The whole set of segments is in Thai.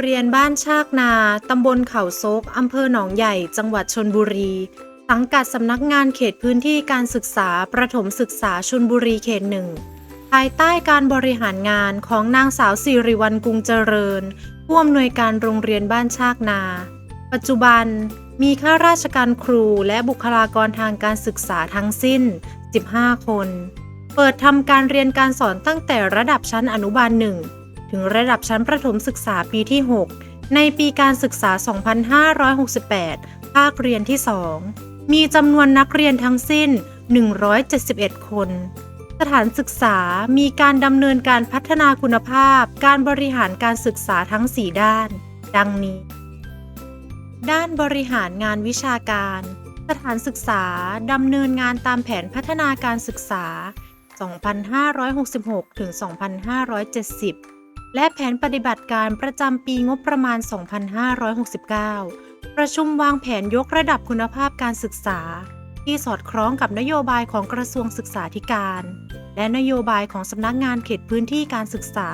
เรียนบ้านชากนา ตำบลเขาโซกอำเภอหนองใหญ่ จังหวัดชนบุรี สังกัดสำนักงานเขตพื้นที่การศึกษาประถมศึกษาชนบุรีเขตหนึ่ง ภายใต้การบริหารงานของนางสาวสิริวัลกรุงเจริญ ผู้อำนวยการโรงเรียนบ้านชากนา ปัจจุบันมีข้าราชการครูและบุคลากรทางการศึกษาทั้งสิ้น 15 คน เปิดทำการเรียนการสอนตั้งแต่ระดับชั้นอนุบาล1 ถึงระดับชั้นประถมศึกษาปีที่ 6 ในปีการศึกษา 2568 ภาคเรียนที่ 2 มีจำนวนนักเรียนทั้งสิ้น 171 คน สถานศึกษามีการดำเนินการพัฒนาคุณภาพ การบริหารการศึกษาทั้ง 4 ด้าน ดังนี้ ด้านบริหารงานวิชาการ สถานศึกษาดำเนินงานตามแผนพัฒนาการศึกษา 2566 ถึง 2570 และแผนปฏิบัติการประจำปีงบประมาณ 2569 ประชุมวางแผนยกระดับคุณภาพการศึกษา ที่สอดคล้องกับนโยบายของกระทรวงศึกษาธิการ และนโยบายของสำนักงานเขตพื้นที่การศึกษา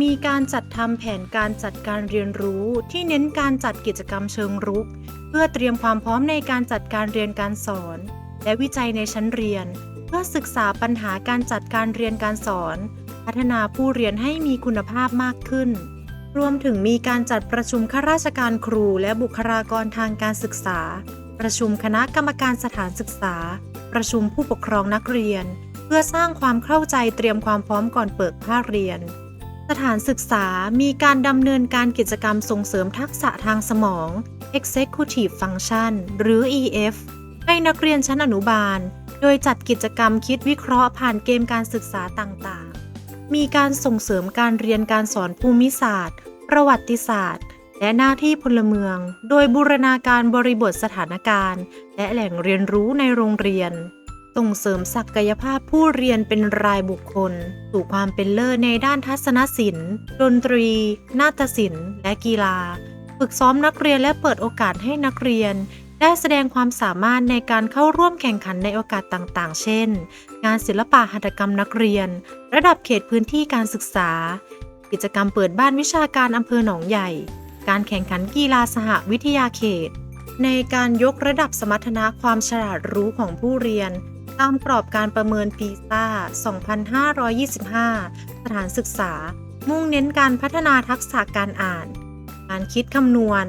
มีการจัดทำแผนการจัดการเรียนรู้ที่เน้นการจัดกิจกรรมเชิงรุก เพื่อเตรียมความพร้อมในการจัดการเรียนการสอน และวิจัยในชั้นเรียน เพื่อศึกษาปัญหาการจัดการเรียนการสอน พัฒนาผู้เรียนให้มีคุณภาพมากขึ้น รวมถึงมีการจัดประชุมข้าราชการครูและบุคลากรทางการศึกษา ประชุมคณะกรรมการสถานศึกษา ประชุมผู้ปกครองนักเรียน เพื่อสร้างความเข้าใจเตรียมความพร้อมก่อนเปิดภาคเรียน สถานศึกษามีการดำเนินการกิจกรรมส่งเสริมทักษะทางสมอง Executive Function หรือ EF ให้นักเรียนชั้นอนุบาล โดยจัดกิจกรรมคิดวิเคราะห์ผ่านเกมการศึกษาต่างๆ มีการส่งเสริมการเรียนการสอนภูมิศาสตร์ ประวัติศาสตร์ และหน้าที่พลเมือง โดยบูรณาการบริบทสถานการณ์ และแหล่งเรียนรู้ในโรงเรียน ส่งเสริมศักยภาพผู้เรียนเป็นรายบุคคล สู่ความเป็นเลิศในด้านทัศนศิลป์ ดนตรี นาฏศิลป์ และกีฬา ฝึกซ้อมนักเรียนและเปิดโอกาสให้นักเรียน ได้แสดงความสามารถในการเข้าร่วมแข่งขันในโอกาสต่างๆ เช่น งานศิลปะหัตถกรรมนักเรียน ระดับเขตพื้นที่การศึกษา กิจกรรมเปิดบ้านวิชาการอำเภอหนองใหญ่ การแข่งขันกีฬาสหวิทยาเขต ในการยกระดับสมรรถนะความฉลาดรู้ของผู้เรียน ตามกรอบการประเมินปีซ่า 2525 สถานศึกษา มุ่งเน้นการพัฒนาทักษะการอ่าน การคิดคำนวณ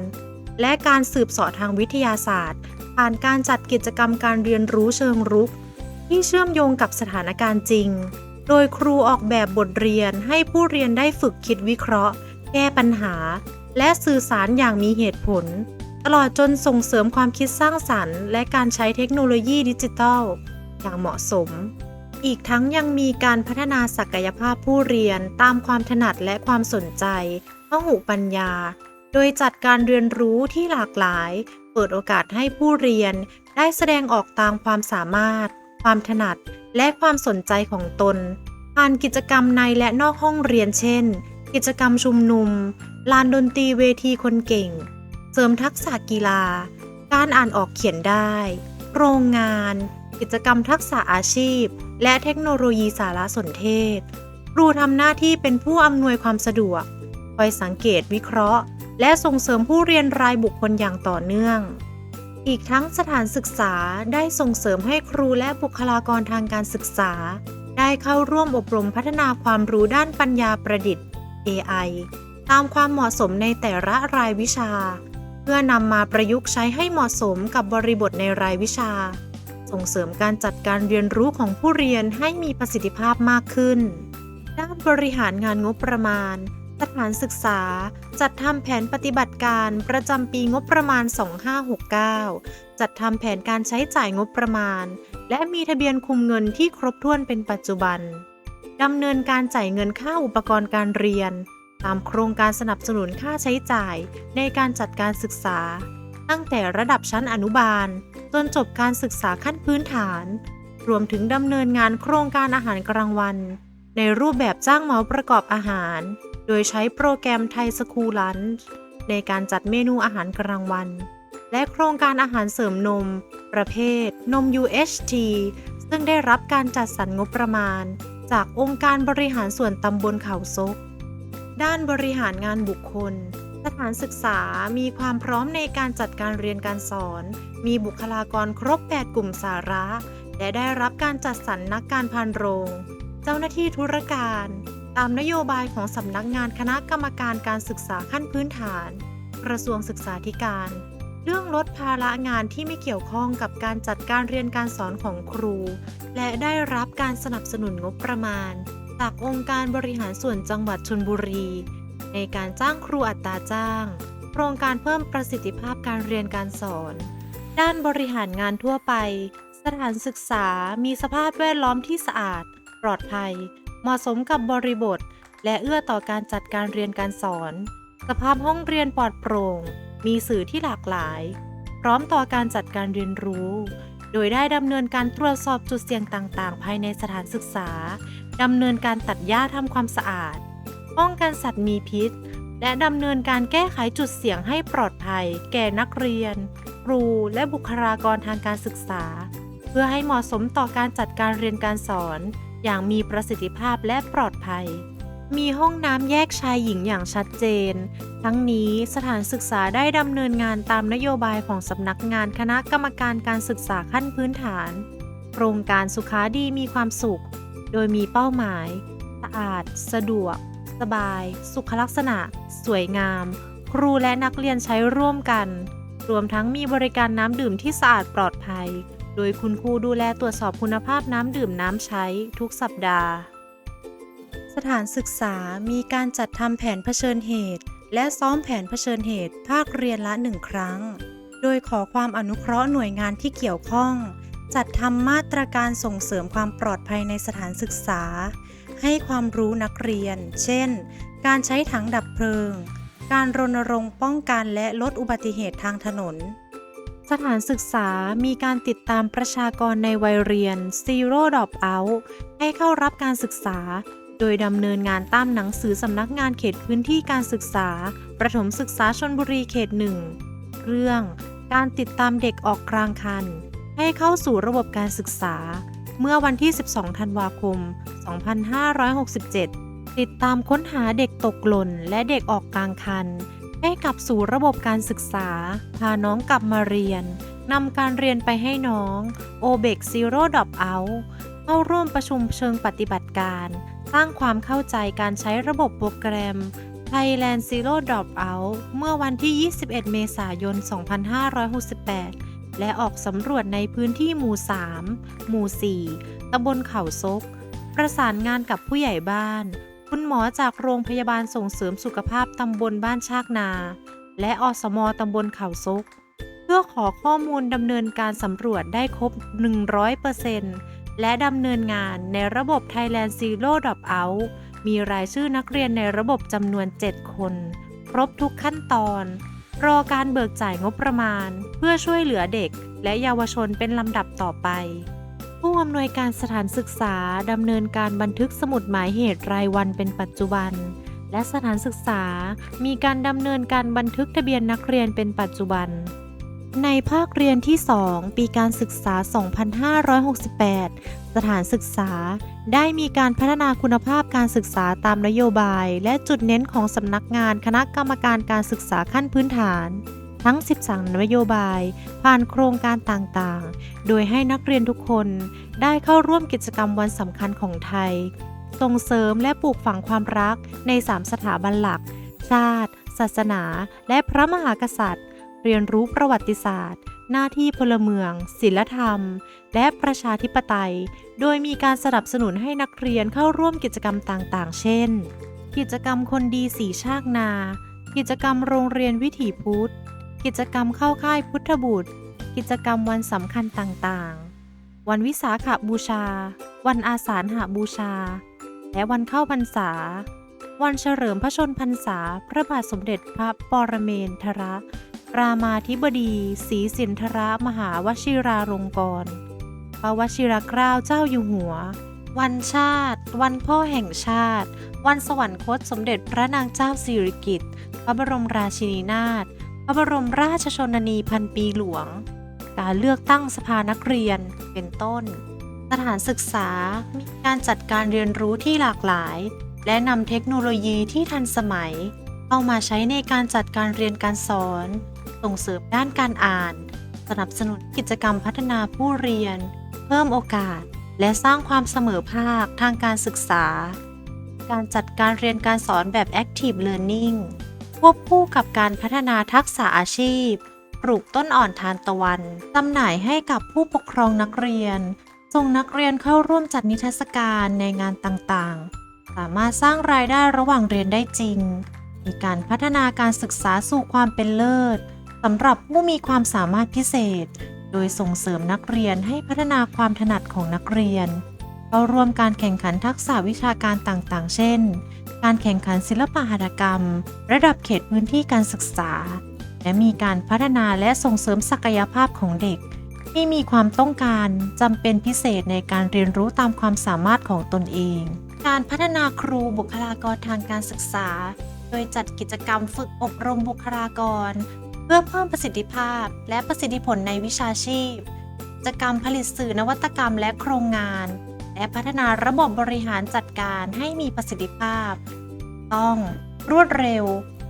และการสืบเสาะทางวิทยาศาสตร์ ผ่านการจัดกิจกรรมการเรียนรู้เชิงรุก ที่เชื่อมโยงกับสถานการณ์จริง โดยครูออกแบบบทเรียนให้ผู้เรียนได้ฝึกคิดวิเคราะห์ แก้ปัญหา และสื่อสารอย่างมีเหตุผล ตลอดจนส่งเสริมความคิดสร้างสรรค์ และการใช้เทคโนโลยีดิจิทัล อย่างเหมาะสมอีกทั้งยังมีการพัฒนาศักยภาพผู้เรียนตามความถนัดและความสนใจพหุปัญญา โดยจัดการเรียนรู้ที่หลากหลาย เปิดโอกาสให้ผู้เรียนได้แสดงออกตามความสามารถ ความถนัด และความสนใจของตน ผ่านกิจกรรมในและนอกห้องเรียนเช่น กิจกรรมชุมนุม ลานดนตรีเวทีคนเก่ง เสริมทักษะกีฬา การอ่านออกเขียนได้ โรงงาน กิจกรรมทักษะอาชีพ และเทคโนโลยีสารสนเทศ ครูทำหน้าที่เป็นผู้อำนวยความสะดวก คอยสังเกตวิเคราะห์ และส่งเสริมผู้เรียนรายบุคคลอย่างต่อเนื่อง อีกทั้งสถานศึกษาได้ส่งเสริมให้ครูและบุคลากรทางการศึกษา ได้เข้าร่วมอบรมพัฒนาความรู้ด้านปัญญาประดิษฐ์ AI ตามความเหมาะสมในแต่ละรายวิชา เพื่อนำมาประยุกต์ใช้ให้เหมาะสมกับบริบทในรายวิชา ส่งเสริมการจัดการเรียนรู้ของผู้เรียนให้มีประสิทธิภาพมากขึ้น ด้านบริหารงานงบประมาณ สถานศึกษา จัดทำแผนปฏิบัติการประจำปีงบประมาณ 2569 จัดทำแผนการใช้จ่ายงบประมาณ และมีทะเบียนคุมเงินที่ครบถ้วนเป็นปัจจุบันดำเนินการจ่ายเงินค่าอุปกรณ์การเรียน ตามโครงการสนับสนุนค่าใช้จ่ายในการจัดการศึกษา ตั้งแต่ระดับชั้นอนุบาล จนจบการศึกษาขั้นพื้นฐาน รวมถึงดำเนินงานโครงการอาหารกลางวัน ในรูปแบบจ้างเหมาประกอบอาหาร โดยใช้โปรแกรมไทยสคูลันช์ในการจัดเมนูอาหารกลางวัน และโครงการอาหารเสริมนม ประเภทนม UHT ซึ่งได้รับการจัดสรรงบประมาณ จากองค์การบริหารส่วนตำบลเขาซก ด้านบริหารงานบุคคล สถานศึกษามีความพร้อมในการจัดการเรียนการสอน มีบุคลากรครบ 8 กลุ่มสาระ และได้รับการจัดสรรนักการพานโรง เจ้าหน้าที่ธุรการ ตามนโยบายของสำนักงานคณะกรรมการการศึกษาขั้นพื้นฐาน กระทรวงศึกษาธิการ เรื่องลดภาระงานที่ไม่เกี่ยวข้องกับการจัดการเรียนการสอนของครู และได้รับการสนับสนุนงบประมาณ จากองค์การบริหารส่วนจังหวัดชลบุรี ในการจ้างครูอัตราจ้าง โครงการเพิ่มประสิทธิภาพการเรียนการสอน ด้านบริหารงานทั่วไป สถานศึกษามีสภาพแวดล้อมที่สะอาด ปลอดภัย เหมาะสมกับบริบท และเอื้อต่อการจัดการเรียนการสอน สภาพห้องเรียนปลอดโปร่ง มีสื่อที่หลากหลาย พร้อมต่อการจัดการเรียนรู้ โดยได้ดำเนินการตรวจสอบจุดเสี่ยงต่างๆ ภายในสถานศึกษาดำเนินการตัดหญ้าทำความสะอาด ป้องกันสัตว์มีพิษ และดำเนินการแก้ไขจุดเสี่ยงให้ปลอดภัย แก่นักเรียน ครู และบุคลากรทางการศึกษา เพื่อให้เหมาะสมต่อการจัดการเรียนการสอน อย่างมีประสิทธิภาพและปลอดภัย มีห้องน้ำแยกชายหญิงอย่างชัดเจน ทั้งนี้สถานศึกษาได้ดำเนินงานตามนโยบายของสำนักงานคณะกรรมการการศึกษาขั้นพื้นฐาน โครงการสุขาดีมีความสุข โดยมีเป้าหมาย สะอาด สะดวก สบาย สุขลักษณะ สวยงาม ครูและนักเรียนใช้ร่วมกัน รวมทั้งมีบริการน้ำดื่มที่สะอาดปลอดภัย โดยคุณครูดูแลตรวจสอบคุณภาพน้ำดื่มน้ำใช้ทุกสัปดาห์ สถานศึกษามีการจัดทำแผนเผชิญเหตุ และซ้อมแผนเผชิญเหตุ ภาคเรียนละหนึ่งครั้ง โดยขอความอนุเคราะห์หน่วยงานที่เกี่ยวข้อง จัดทำมาตรการส่งเสริมความปลอดภัยในสถานศึกษา ให้ความรู้นักเรียน เช่น การใช้ถังดับเพลิง การรณรงค์ป้องกันและลดอุบัติเหตุทางถนน สถานศึกษามีการติดตามประชากรในวัยเรียน Zero Drop Out ให้เข้ารับการศึกษา โดยดำเนินงานตามหนังสือสำนักงานเขตพื้นที่การศึกษา ประถมศึกษาชนบุรีเขตหนึ่งเรื่องการติดตามเด็กออกกลางคัน ให้เข้าสู่ระบบการศึกษา เมื่อวันที่ 12 ธันวาคม 2567 ติดตามค้นหาเด็กตกหล่นและเด็กออกกลางคัน ให้กลับสู่ระบบการศึกษา พาน้องกลับมาเรียน นำการเรียนไปให้น้อง o b e c Zero Drop Out เข้าร่วมประชุมเชิงปฏิบัติการ สร้างความเข้าใจการใช้ระบบโปรแกรม Thailand Zero Drop Out เมื่อวันที่ 21 เมษายน 2568 และออกสำรวจในพื้นที่หมู่ 3 หมู่ 4ตำบลเขาซก ประสานงานกับผู้ใหญ่บ้าน คุณหมอจากโรงพยาบาลส่งเสริมสุขภาพตำบลบ้านชากนา และอสมตำบลเขาซก เพื่อขอข้อมูลดำเนินการสำรวจได้ครบ 100%และดำเนินงานในระบบ Thailand Zero Drop Out มีรายชื่อนักเรียนในระบบจำนวน 7 คน ครบทุกขั้นตอน รอการเบิกจ่ายงบประมาณ เพื่อช่วยเหลือเด็ก และเยาวชนเป็นลำดับต่อไป ผู้อำนวยการสถานศึกษาดำเนินการบันทึกสมุดหมายเหตุรายวันเป็นปัจจุบัน และสถานศึกษา มีการดำเนินการบันทึกทะเบียนนักเรียนเป็นปัจจุบัน ในภาคเรียนที่ 2 ปีการศึกษา 2568 สถานศึกษา ได้มีการพัฒนาคุณภาพการศึกษาตามนโยบาย และจุดเน้นของสำนักงานคณะกรรมการการศึกษาขั้นพื้นฐาน ทั้ง 13 นโยบาย ผ่านโครงการต่างๆ โดยให้นักเรียนทุกคนได้เข้าร่วมกิจกรรมวันสำคัญของไทย ส่งเสริมและปลูกฝังความรักใน 3 สถาบันหลัก ชาติ ศาสนา และพระมหากษัตริย์ เรียนรู้ประวัติศาสตร์ หน้าที่พลเมือง ศิลธรรม และประชาธิปไตย โดยมีการสนับสนุนให้นักเรียนเข้าร่วมกิจกรรมต่างๆ เช่น กิจกรรมคนดีสีชากนา กิจกรรมโรงเรียนวิถีพุทธ กิจกรรมเข้าค่ายพุทธบุตร กิจกรรมวันสำคัญต่างๆ วันวิสาขบูชา วันอาสาฬหาบูชา และวันเข้าพรรษา วันเฉลิมพระชนพรรษา พระบาทสมเด็จพระปรเมนทรรามาธิบดีศรีสินทรมหาวชิราลงกรณ์พระวชิรเกล้าเจ้าอยู่หัว วันชาติ วันพ่อแห่งชาติ วันสวรรคตสมเด็จพระนางเจ้าสิริกิติ์ พระบรมราชินีนาถ ระบรมราชชนนีพันปีหลวง การเลือกตั้งสภานักเรียนเป็นต้น สถานศึกษามีการจัดการเรียนรู้ที่หลากหลาย และนำเทคโนโลยีที่ทันสมัย เข้ามาใช้ในการจัดการเรียนการสอน ส่งเสริมด้านการอ่าน สนับสนุนกิจกรรมพัฒนาผู้เรียน เพิ่มโอกาส และสร้างความเสมอภาคทางการศึกษา การจัดการเรียนการสอนแบบ Active Learning ควบคู่กับการพัฒนาทักษะอาชีพ ปลูกต้นอ่อนทานตะวันจำหน่ายให้กับผู้ปกครองนักเรียน ส่งนักเรียนเข้าร่วมจัดนิทรรศการในงานต่างๆ สามารถสร้างรายได้ระหว่างเรียนได้จริง มีการพัฒนาการศึกษาสู่ความเป็นเลิศสำหรับผู้มีความสามารถพิเศษ โดยส่งเสริมนักเรียนให้พัฒนาความถนัดของนักเรียนเข้าร่วมการแข่งขันทักษะวิชาการต่างๆ เช่น การแข่งขันศิลปหัตถกรรม ระดับเขตพื้นที่การศึกษา และมีการพัฒนาและส่งเสริมศักยภาพของเด็ก ที่มีความต้องการจำเป็นพิเศษในการเรียนรู้ตามความสามารถของตนเอง การพัฒนาครูบุคลากรทางการศึกษา โดยจัดกิจกรรมฝึกอบรมบุคลากร เพื่อเพิ่มประสิทธิภาพ และประสิทธิผลในวิชาชีพ กิจกรรมผลิตสื่อนวัตกรรมและโครงงาน และพัฒนาระบบบริหารจัดการให้มีประสิทธิภาพ ต้องรวดเร็ว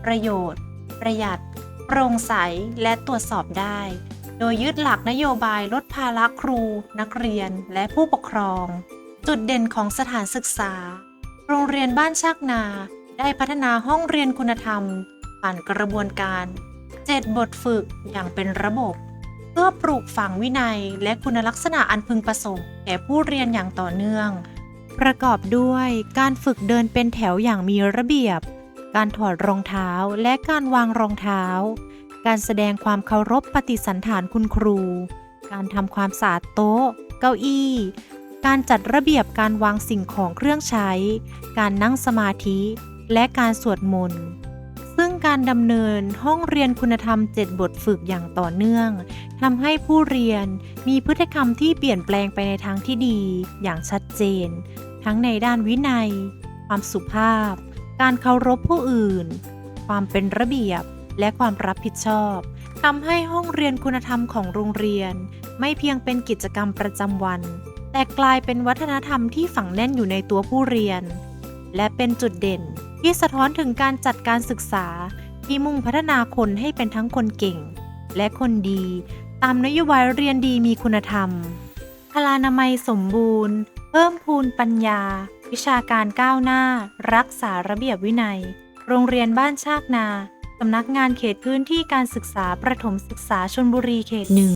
ประโยชน์ ประหยัดโปร่งใสและตรวจสอบได้ โดยยึดหลักนโยบายลดภาระครู นักเรียนและผู้ปกครอง จุดเด่นของสถานศึกษา โรงเรียนบ้านชากนา ได้พัฒนาห้องเรียนคุณธรรม ผ่านกระบวนการ 7 บทฝึกอย่างเป็นระบบ พื่อปลูกฝังวินัยและคุณลักษณะอันพึงประสงค์แก่ผู้เรียนอย่างต่อเนื่อง ประกอบด้วยการฝึกเดินเป็นแถวอย่างมีระเบียบ การถอดรองเท้าและการวางรองเท้า การแสดงความเคารพปฏิสันฐานคุณครู การทำความสะอาดโต๊ะ เก้าอี้ การจัดระเบียบการวางสิ่งของเครื่องใช้ การนั่งสมาธิ และการสวดมนต์ ซึ่งการดำเนินห้องเรียนคุณธรรม 7 บทฝึกอย่างต่อเนื่องทำให้ผู้เรียนมีพฤติกรรมที่เปลี่ยนแปลงไปในทางที่ดีอย่างชัดเจน ทั้งในด้านวินัย ความสุภาพ การเคารพผู้อื่น ความเป็นระเบียบและความรับผิดชอบทำให้ห้องเรียนคุณธรรมของโรงเรียน ไม่เพียงเป็นกิจกรรมประจำวัน แต่กลายเป็นวัฒนธรรมที่ฝังแน่นอยู่ในตัวผู้เรียน และเป็นจุดเด่น ที่สะท้อนถึงการจัดการศึกษาที่มุ่งพัฒนาคนให้เป็นทั้งคนเก่ง และคนดี ตามนโยบายเรียนดีมีคุณธรรม พลานามัยสมบูรณ์ เพิ่มพูนปัญญา วิชาการก้าวหน้า รักษาระเบียบวินัย โรงเรียนบ้านชากนาสำนักงานเขตพื้นที่การศึกษาประถมศึกษาชนบุรีเขตหนึ่ง